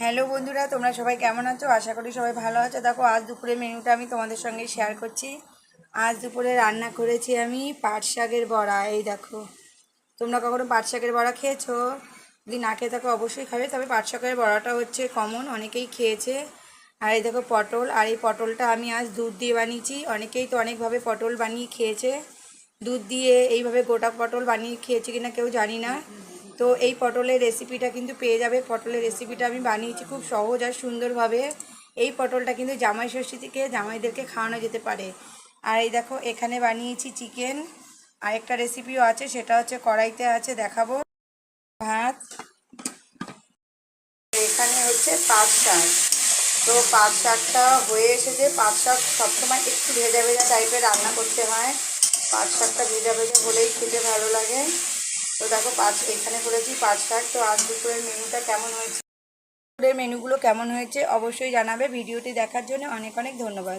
Hello বন্ধুরা, তোমরা সবাই কেমন আছো? আশা করি সবাই ভালো আছো। দেখো, আজ দুপুরে মেনুটা আমি তোমাদের সঙ্গে শেয়ার করছি। আজ দুপুরে রান্না করেছি আমি পাট শাকের বড়া। এই দেখো, তোমরা কখনো পাট শাকের বড়া খেয়েছো? যদি না খেয়ে থাকো, অবশ্যই খাবে। তবে পাট শাকের বড়াটা হচ্ছে কমন অনেকেই খেয়েছে। আর এই দেখো, পটল। আর এই পটলটা আমি আজ দুধ দিয়ে বানিয়েছি। অনেকেই তো অনেকভাবে পটল বানিয়ে খেয়েছে। দুধ দিয়ে এইভাবে গোটা পটল বানিয়ে খেয়েছে কিনা কেউ জানি না। তো এই পটলের রেসিপিটা কিন্তু পেয়ে যাবে। পটলের রেসিপিটা আমি বানিয়েছি খুব সহজ আর সুন্দরভাবে। এই পটলটা কিন্তু জামাই ষষ্ঠী থেকে জামাইদেরকে খাওয়ানো যেতে পারে। আর এই দেখো, এখানে বানিয়েছি চিকেন আরেকটা রেসিপিও আছে, সেটা হচ্ছে কড়াইতে আছে, দেখাবো। ভাত। এখানে হচ্ছে পাট শাক। তো পাট শাকটা হয়ে এসেছে। পাট শাক সবসময় একটু ভেজা ভেজা টাইপের রান্না করতে হয়। পাট শাকটা ভেজা ভেজা হলেই খেতে ভালো লাগে। তো দেখো পাঁচ, এখানে করেছি পাঁচ শাক তো আজ দুপুরের মেনুটা কেমন হয়েছে? দুপুরের মেনুগুলো কেমন হয়েছে অবশ্যই জানাবে। ভিডিওটি দেখার জন্য অনেক অনেক ধন্যবাদ।